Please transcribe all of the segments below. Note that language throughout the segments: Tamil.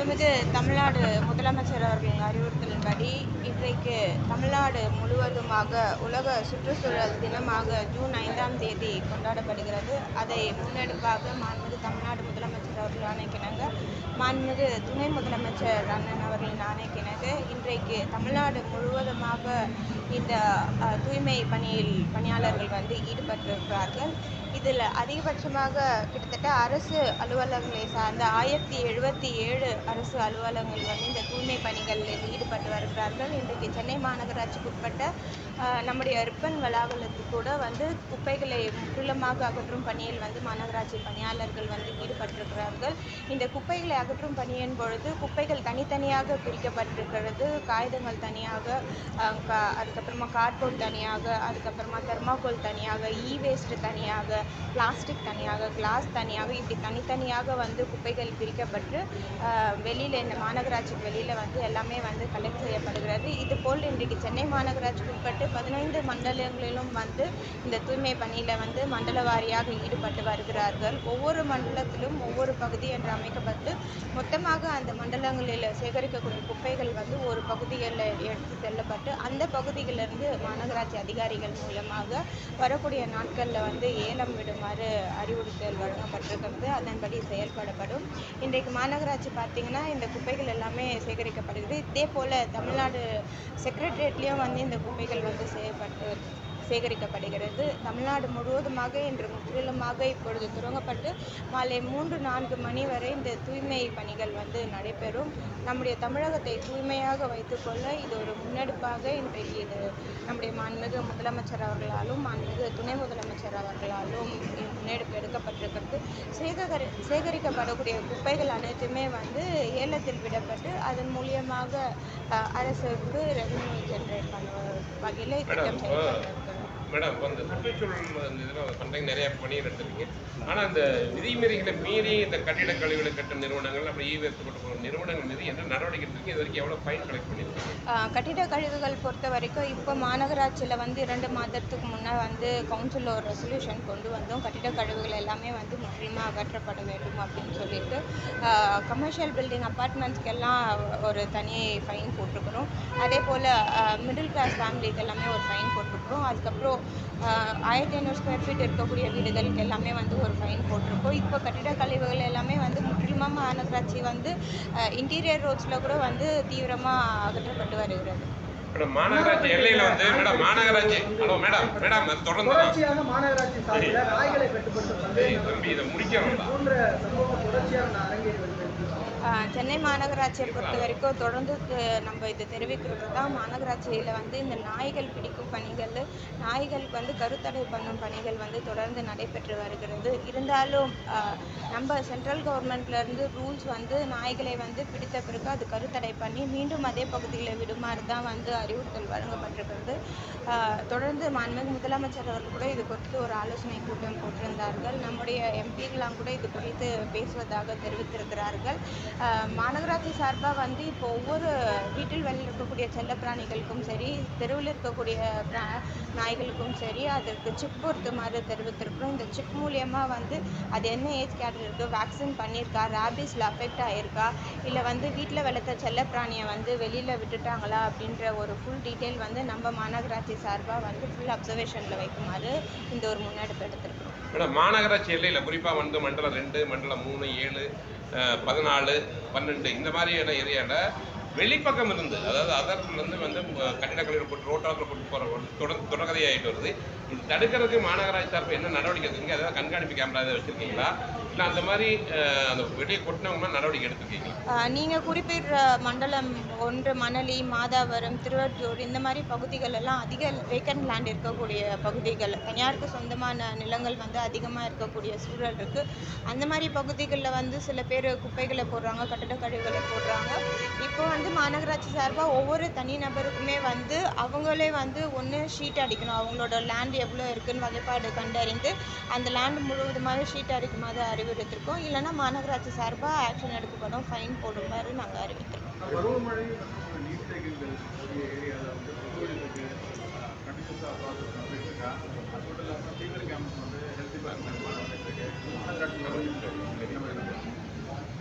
மாண்புமிகு தமிழ்நாடு முதலமைச்சர் அவர்களின் அறிவுறுத்தலின்படி இன்றைக்கு தமிழ்நாடு முழுவதுமாக உலக சுற்றுச்சூழல் தினமாக ஜூன் ஐந்தாம் தேதி கொண்டாடப்படுகிறது. அதை முன்னெடுப்பாக மாண்புமிகு தமிழ்நாடு முதலமைச்சர் அவர்கள் ஆணைக்கிணங்க மாண்புமிகு துணை முதலமைச்சர் அண்ணன் அவர்களின் ஆணைக்கிணங்க இன்றைக்கு தமிழ்நாடு முழுவதுமாக இந்த தூய்மை பணியில் பணியாளர்கள் வந்து ஈடுபட்டிருக்கிறார்கள். இதில் அதிகபட்சமாக கிட்டத்தட்ட அரசு அலுவலகங்களை சார்ந்த ஆயிரத்தி எழுபத்தி ஏழு அரசு அலுவலகங்கள் வந்து இந்த தூய்மை பணிகளில் ஈடுபட்டு வருகிறார்கள். இன்றைக்கு சென்னை மாநகராட்சிக்கு உட்பட்ட நம்முடைய ரிப்பன் வளாகத்தில் கூட வந்து குப்பைகளை முற்றிலுமாக அகற்றும் பணியில் வந்து மாநகராட்சி பணியாளர்கள் வந்து ஈடுபட்டிருக்கிறார்கள். இந்த குப்பைகளை அகற்றும் பணியின் பொழுது குப்பைகள் தனித்தனியாக பிரிக்கப்பட்டிருக்கிறது. காகிதங்கள் தனியாக கா- அதுக்கப்புறமா கார்ட்போர்ட் தனியாக அதுக்கப்புறமா தெர்மாக்கோல் தனியாக இ வேஸ்ட் தனியாக பிளாஸ்டிக் தனியாக கிளாஸ் தனியாக இப்படி தனித்தனியாக வந்து குப்பைகள் பிரிக்கப்பட்டு வெளியில் இந்த மாநகராட்சிக்கு வெளியில் வந்து எல்லாமே வந்து கலெக்ட் செய்யப்படுகிறது. இது போல் இன்றைக்கு சென்னை மாநகராட்சிக்கு உட்பட்டு பதினைந்து மண்டலங்களிலும் வந்து இந்த தூய்மை பணியில் வந்து மண்டல வாரியாக ஈடுபட்டு வருகிறார்கள். ஒவ்வொரு மண்டலத்திலும் ஒவ்வொரு பகுதி என்று அமைக்கப்பட்டு மொத்தமாக அந்த மண்டலங்களில் சேகரிக்கக்கூடிய குப்பைகள் வந்து ஒரு பகுதிகளில் எடுத்து செல்லப்பட்டு அந்த பகுதியிலிருந்து மாநகராட்சி அதிகாரிகள் மூலமாக வரக்கூடிய நாட்களில் வந்து ஏலம் விடுமாறு அறிவுறுத்தல் வழங்கப்பட்டிருக்கிறது. அதன்படி செயல்படப்படும். இன்றைக்கு மாநகராட்சி பார்த்தீங்கன்னா இந்த குப்பைகள் எல்லாமே சேகரிக்கப்படுகிறது. இதே போல் தமிழ்நாடு செக்ரட்டரியேட்லேயும் வந்து இந்த குப்பைகள் வந்து செய்யப்பட்டு சேகரிக்கப்படுகிறது. தமிழ்நாடு முழுவதுமாக இன்று முற்றிலுமாக இப்பொழுது துவங்கப்பட்டு மாலை மூன்று நான்கு மணி வரை இந்த தூய்மை பணிகள் வந்து நடைபெறும். நம்முடைய தமிழகத்தை தூய்மையாக வைத்துக்கொள்ள இது ஒரு முன்னெடுப்பாக இன்றைக்கு இது நம்முடைய மாண்புமிகு முதலமைச்சர் அவர்களாலும் மாண்புமிகு துணை முதலமைச்சர் அவர்களாலும் முன்னெடுப்பு எடுக்கப்பட்டிருக்கிறது. சேகரி சேகரிக்கப்படக்கூடிய குப்பைகள் அனைத்துமே வந்து ஏலத்தில் விடப்பட்டு அதன் மூலியமாக அரசுக்கு ரெவென்யூ ஜென்ரேட் பண்ணுவ வகையில் திட்டம் செயல்பட்டிருக்கிறது மேடம் இப்போ இந்த சுற்றுச்சூழல் இதில் பண்ணுறீங்க நிறைய பணிகள் எடுத்துருக்கீங்க ஆனால் இந்த விதிமுறைகளை மீறி இந்த கட்டிட கழிவுகளை கட்டும் நிறுவனங்கள் அப்புறம் ஈ கொண்டு போகிற நிறுவனங்கள் மீது என்ன நடவடிக்கை எடுத்திருக்கீங்க? இது வரைக்கும் எவ்வளோ ஃபைன் கலெக்ட் பண்ணியிருக்கீங்க கட்டிட கழிவுகள் பொறுத்த வரைக்கும் இப்போ மாநகராட்சியில் வந்து இரண்டு மாதத்துக்கு முன்னே வந்து கவுன்சில் ஒரு ரெசல்யூஷன் கொண்டு வந்தோம். கட்டிட கழிவுகள் எல்லாமே வந்து முற்றிலுமாக அகற்றப்பட வேண்டும் அப்படின்னு சொல்லிட்டு கமர்ஷியல் பில்டிங் அப்பார்ட்மெண்ட்ஸ்க்கெல்லாம் ஒரு தனி ஃபைன் போட்டிருக்கிறோம். அதே போல் மிடில் கிளாஸ் ஃபேமிலிக்கு எல்லாமே ஒரு ஃபைன் போட்டிருக்கிறோம். அதுக்கப்புறம் ஆயிரத்தி ஐநூறு ஸ்கொயர் ஃபீட் இருக்கக்கூடிய வீடுகளுக்கு எல்லாமே வந்து ஒரு ஃபைன் போட்டிருக்கோம். இப்போ கட்டிட கழிவுகள் எல்லாமே வந்து முற்றிலுமாக மாநகராட்சி வந்து இன்டீரியர் ரோட்ஸில் கூட வந்து தீவிரமாக அகற்றப்பட்டு வருகிறது. மேடம் மாநகராட்சி எல்லையில் வந்து மேடம் மாநகராட்சி ஹலோ மேடம் மேடம் அது தொடர்ந்து. தொடர்ச்சியாக மாநகராட்சி சார்பில் நாய்களை தம்பி இதை முடிக்கணும் இது போன்ற சம்பவம் தொடர்ச்சியாக அரங்கேறி வருகிறது ஆஹ் சென்னை மாநகராட்சியை பொறுத்த வரைக்கும் தொடர்ந்து நம்ம இது தெரிவிக்கிறது தான். மாநகராட்சியில் வந்து இந்த நாய்கள் பிடிக்கும் பணிகள் நாய்களுக்கு வந்து கருத்தடை பண்ணும் பணிகள் வந்து தொடர்ந்து நடைபெற்று வருகிறது. இருந்தாலும் நம்ம சென்ட்ரல் கவர்மெண்ட்லேருந்து ரூல்ஸ் வந்து நாய்களை வந்து பிடித்த பிறகு அது கருத்தடை பண்ணி மீண்டும் அதே பகுதியில் விடுமாறு தான் வந்து அறிவுறுத்தல் வழங்கப்பட்டிருக்கிறது. தொடர்ந்து மாண்புமிகு முதலமைச்சர் அவர்கள் கூட இது குறித்து ஒரு ஆலோசனை கூட்டம் போட்டிருந்தார்கள். நம்முடைய எம்பிகளாம் கூட இது குறித்து பேசுவதாக தெரிவித்திருக்கிறார்கள். மாநகராட்சி சார்பாக வந்து இப்போ ஒவ்வொரு வீட்டில் வெளியில் இருக்கக்கூடிய செல்லப்பிராணிகளுக்கும் சரி தெருவில் இருக்கக்கூடிய நாய்களுக்கும் சரி அதற்கு சிப் மாதிரி தெரிவித்திருக்கிறோம். இந்த சிப் மூலியமாக வந்து அது என்ன ஏஜ் கேட்டர் இருக்குது வேக்சின் பண்ணியிருக்கா ரேபிஸில் அஃபெக்ட் ஆகிருக்கா இல்லை வந்து வீட்டில் வளர்த்த செல்லப்பிராணியை வந்து வெளியில் விட்டுட்டாங்களா அப்படின்ற ஒரு ஃபுல் டீட்டெயில் வந்து நம்ம மாநகராட்சி சார்பாக வந்து ஃபுல் அப்சர்வேஷனில் வைக்குமாறு இந்த ஒரு முன்னெடுப்பு எடுத்திருக்கிறோம். மேடம் மாநகராட்சி எல்லையில் குறிப்பாக வந்து மண்டலம் ரெண்டு மண்டலம் மூணு ஏழு பதினாலு பன்னெண்டு இந்த மாதிரியான ஏரியாவில் வெளிப்பக்கம் இருந்து அதாவது அதர்லேருந்து வந்து அஹ், கட்டிட கழிவு போட்டு ரோட்டாக்கில் போட்டு போகிற தொடர் தொடர்கதையாகிட்டு வருது. இது தடுக்கிறதுக்கு மாநகராட்சி தரப்பு என்ன நடவடிக்கை எடுத்துருக்கீங்க அதாவது கண்காணிப்பு கேமரா எதாவது வச்சுருக்கீங்களா? இல்லை அந்த மாதிரி அந்த வெளியே கொட்டினவங்கன்னா நடவடிக்கை எடுத்துருக்கீங்களா? நீங்கள் குறிப்பிடுற மண்டலம் ஒன்று மணலி மாதாவரம் திருவற்றூர் இந்த மாதிரி பகுதிகள் எல்லாம் அதிக வேக்கன்ட் லேண்ட் இருக்கக்கூடிய பகுதிகள். தனியாருக்கு சொந்தமான நிலங்கள் வந்து அதிகமாக இருக்கக்கூடிய சூழல் இருக்குது அந்த மாதிரி பகுதிகளில் வந்து சில பேர் குப்பைகளை போடுறாங்க கட்டிட கழிவுகளை போடுறாங்க. இப்போ வந்து மாநகராட்சி சார்பாக ஒவ்வொரு தனி நபருக்குமே வந்து அவங்களே வந்து ஒன்று ஷீட் அடிக்கணும். அவங்களோட லேண்ட் எவ்வளோ இருக்குன்னு வகைப்பாடு கண்டறிந்து அந்த லேண்ட் முழுவதுமாக ஷீட் அடிக்குமாறு அறிவுறுத்திருக்கோம். இல்லைன்னா மாநகராட்சி சார்பாக ஆக்ஷன் எடுக்கப்படும். ஃபைன் போடுமாறு நாங்கள் அறிவித்திருக்கோம்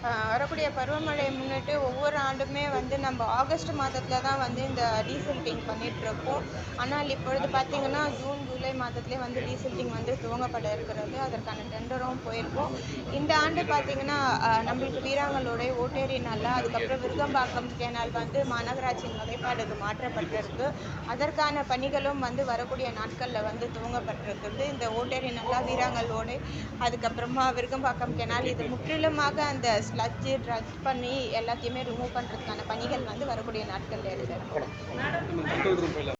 ஆ வரக்கூடிய பருவமழையை முன்னிட்டு ஒவ்வொரு ஆண்டுமே வந்து நம்ம ஆகஸ்ட் மாதத்தில் தான் வந்து இந்த டீசல்டிங் பண்ணிகிட்ருக்கோம் ஆனால் இப்பொழுது பார்த்திங்கன்னா ஜூன் ஜூலை மாதத்துலேயே வந்து டீசல்டிங் வந்து துவங்கப்பட இருக்கிறது. அதற்கான டெண்டரும் போயிருக்கோம். இந்த ஆண்டு பார்த்திங்கன்னா நம்மளுக்கு வீராங்கலோடைய ஓட்டேரி நல்லா அதுக்கப்புறம் விருகம்பாக்கம் கேனால் வந்து மாநகராட்சியின் வகைப்பாடுக்கு மாற்றப்பட்டிருக்கு. அதற்கான பணிகளும் வந்து வரக்கூடிய நாட்களில் வந்து துவங்கப்பட்டிருக்குது இந்த ஓட்டேரி நல்லா வீராங்கலோடு அதுக்கப்புறமா விருகம்பாக்கம் கெனால் இது முற்றிலுமாக அந்த ஸ்லட்ஜ் ட்ரக் பண்ணி எல்லாத்தையுமே ரிமூவ் பண்ணுறதுக்கான பணிகள் வந்து வரக்கூடிய நாட்களில் இருக்குது